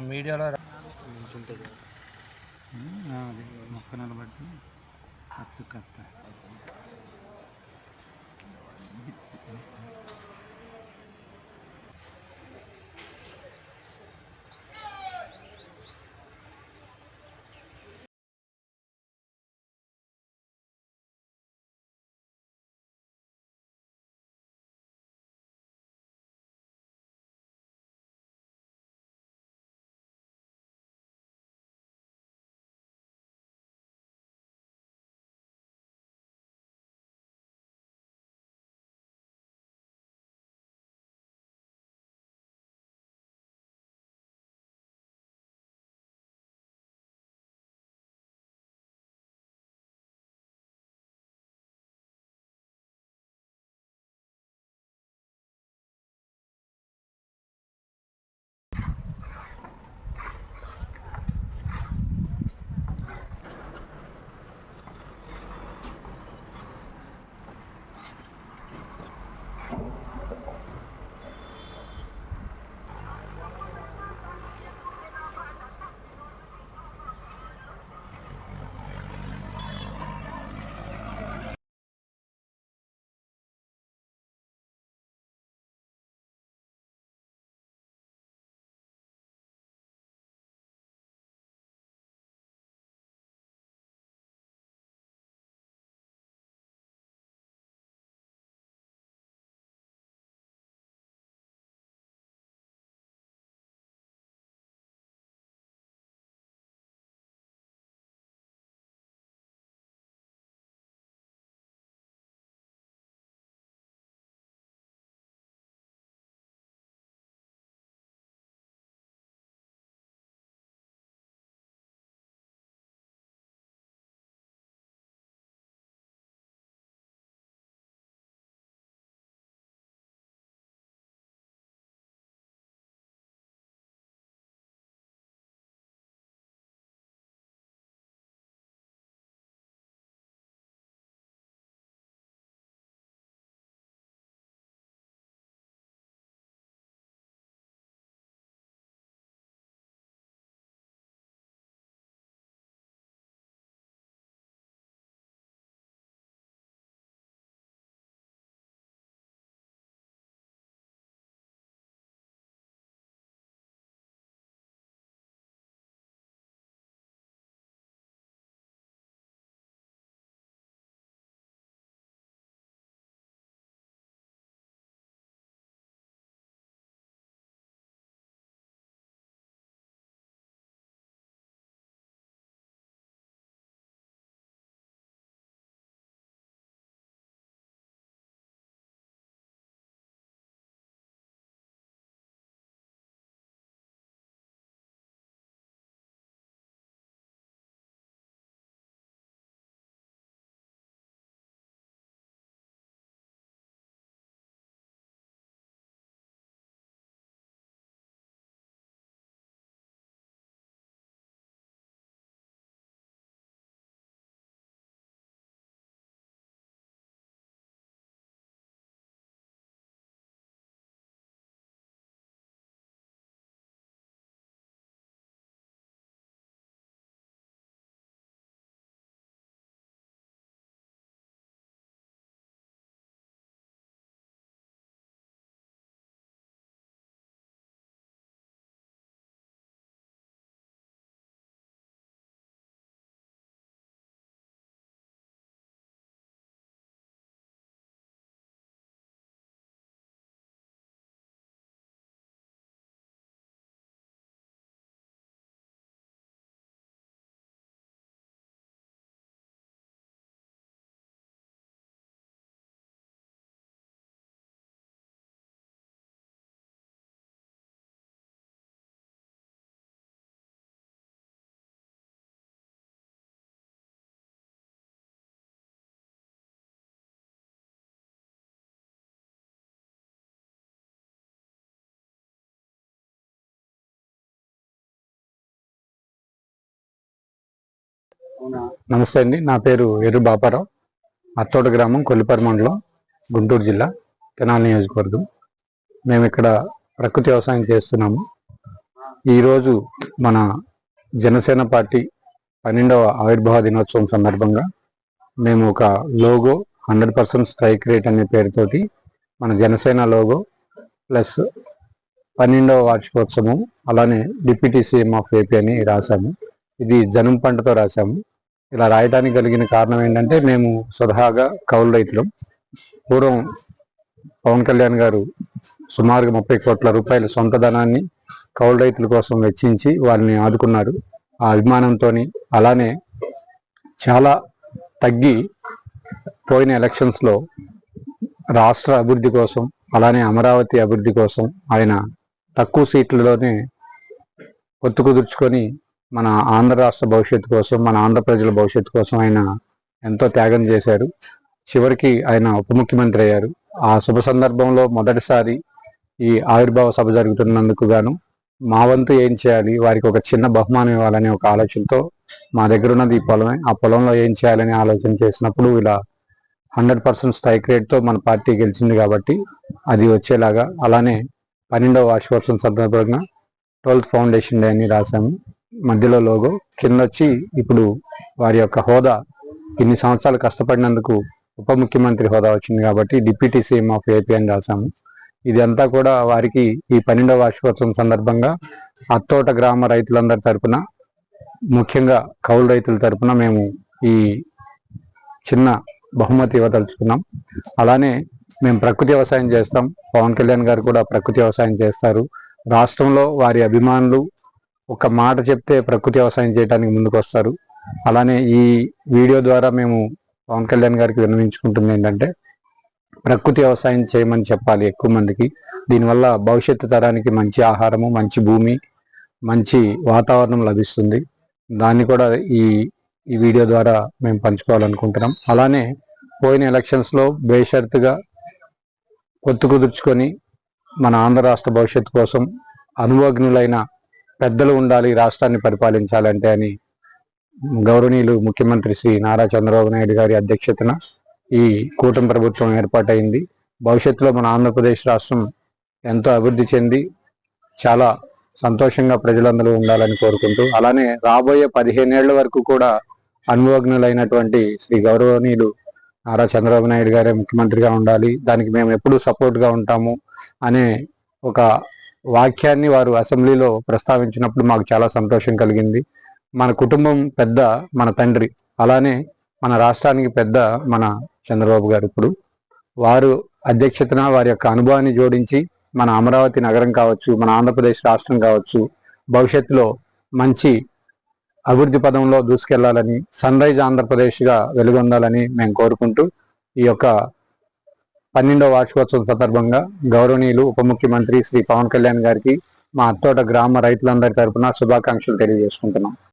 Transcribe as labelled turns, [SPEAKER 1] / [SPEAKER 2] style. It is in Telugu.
[SPEAKER 1] మీడియాలో
[SPEAKER 2] అది మొక్క నిలబట్టి ఖర్చు కత్త
[SPEAKER 3] నమస్తే అండి. నా పేరు ఎరు బాపారావు. అత్తోట గ్రామం కొల్లిపరి మండలం గుంటూరు జిల్లా కెనాల్ నియోజకవర్గం. మేము ఇక్కడ ప్రకృతి వ్యవసాయం చేస్తున్నాము. ఈరోజు మన జనసేన పార్టీ పన్నెండవ ఆవిర్భావ దినోత్సవం సందర్భంగా మేము ఒక logo hundred percent strike rate అనే పేరుతోటి మన జనసేన లోగో ప్లస్ పన్నెండవ వార్షికోత్సవం అలానే డిప్యూటీ సీఎం ఆఫ్ ఏపీ అని రాశాము. ఇది జనం పంటతో రాశాము. ఇలా రాయడానికి కలిగిన కారణం ఏంటంటే మేము స్వతహాగా కౌలు రైతులం. పూర్వం పవన్ కళ్యాణ్ గారు సుమారుగా ముప్పై కోట్ల రూపాయల సొంత ధనాన్ని కౌలు రైతుల కోసం వెచ్చించి వారిని ఆదుకున్నారు. ఆ అభిమానంతో అలానే చాలా తగ్గి పోయిన ఎలక్షన్స్లో రాష్ట్ర అభివృద్ధి కోసం అలానే అమరావతి అభివృద్ధి కోసం ఆయన తక్కువ సీట్లలోనే పొత్తు కుదుర్చుకొని మన ఆంధ్ర రాష్ట్ర భవిష్యత్తు కోసం మన ఆంధ్ర ప్రజల భవిష్యత్తు కోసం ఆయన ఎంతో త్యాగం చేశారు. చివరికి ఆయన ఉప ముఖ్యమంత్రి అయ్యారు. ఆ శుభ సందర్భంలో మొదటిసారి ఈ ఆవిర్భావ సభ జరుగుతున్నందుకు గాను మా వంతు ఏం చేయాలి? వారికి ఒక చిన్న బహుమానం ఇవ్వాలనే ఒక ఆలోచనతో మా దగ్గర ఉన్నది ఈ పొలమే. ఆ పొలంలో ఏం చేయాలని ఆలోచన చేసినప్పుడు ఇలా హండ్రెడ్ పర్సెంట్ స్ట్రైక్ రేట్తో మన పార్టీ గెలిచింది కాబట్టి అది వచ్చేలాగా అలానే పన్నెండవ వార్షికోత్సవం సందర్భంగా ట్వెల్త్ ఫౌండేషన్ డే అని రాశాము. మధ్యలో లోగో కింద వచ్చి ఇప్పుడు వారి యొక్క హోదా ఇన్ని సంవత్సరాలు కష్టపడినందుకు ఉప ముఖ్యమంత్రి హోదా వచ్చింది కాబట్టి డిప్యూటీ సీఎం ఆఫ్ ఏపీ అని రాశాము. ఇదంతా కూడా వారికి ఈ పన్నెండవ వార్షికోత్సవం సందర్భంగా అత్తోట గ్రామ రైతులందరి తరపున ముఖ్యంగా కౌలు రైతుల తరపున మేము ఈ చిన్న బహుమతి ఇవ్వదలుచుకున్నాం. అలానే మేము ప్రకృతి వ్యవసాయం చేస్తాం. పవన్ కళ్యాణ్ గారు కూడా ప్రకృతి వ్యవసాయం చేస్తారు. రాష్ట్రంలో వారి అభిమానులు ఒక మాట చెప్తే ప్రకృతి వ్యవసాయం చేయడానికి ముందుకు వస్తారు అలానే ఈ వీడియో ద్వారా మేము పవన్ కళ్యాణ్ గారికి విన్నవించుకుంటుంది ఏంటంటే ప్రకృతి వ్యవసాయం చేయమని చెప్పాలి ఎక్కువ మందికి. దీనివల్ల భవిష్యత్తు తరానికి మంచి ఆహారము మంచి భూమి మంచి వాతావరణం లభిస్తుంది. దాన్ని కూడా ఈ ఈ వీడియో ద్వారా మేము పంచుకోవాలనుకుంటున్నాం. అలానే పోయిన ఎలక్షన్స్లో బేషరతుగా కొత్తు కుదుర్చుకొని మన ఆంధ్ర రాష్ట్ర భవిష్యత్తు కోసం అనుభవజ్ఞులైన పెద్దలు ఉండాలి రాష్ట్రాన్ని పరిపాలించాలంటే అని గౌరవనీయులు ముఖ్యమంత్రి శ్రీ నారా చంద్రబాబు నాయుడు గారి అధ్యక్షతన ఈ కూటమి ప్రభుత్వం ఏర్పాటైంది. భవిష్యత్తులో మన ఆంధ్రప్రదేశ్ రాష్ట్రం ఎంతో అభివృద్ధి చెంది చాలా సంతోషంగా ప్రజలందరూ ఉండాలని కోరుకుంటూ అలానే రాబోయే పదిహేనేళ్ళ వరకు కూడా అనుభవజ్ఞులైనటువంటి శ్రీ గౌరవనీయులు నారా చంద్రబాబు నాయుడు గారే ముఖ్యమంత్రిగా ఉండాలి. దానికి మేము ఎప్పుడూ సపోర్ట్గా ఉంటాము అనే ఒక వాక్యాన్ని వారు అసెంబ్లీలో ప్రస్తావించినప్పుడు మాకు చాలా సంతోషం కలిగింది. మన కుటుంబం పెద్ద మన తండ్రి అలానే మన రాష్ట్రానికి పెద్ద మన చంద్రబాబు గారు ఇప్పుడు. వారు అధ్యక్షతన వారి యొక్క అనుభవాన్ని జోడించి మన అమరావతి నగరం కావచ్చు మన ఆంధ్రప్రదేశ్ రాష్ట్రం కావచ్చు భవిష్యత్తులో మంచి అభివృద్ధి పదంలో దూసుకెళ్ళాలని సన్ రైజ్ ఆంధ్రప్రదేశ్గా వెలుగొందాలని మేము కోరుకుంటూ ఈ యొక్క పన్నెండవ వార్షికోత్సవం సందర్భంగా గౌరవనీయులు ఉప ముఖ్యమంత్రి శ్రీ పవన్ కళ్యాణ్ గారికి మా అత్తోట గ్రామ రైతులందరి తరపున శుభాకాంక్షలు తెలియజేసుకుంటున్నాం.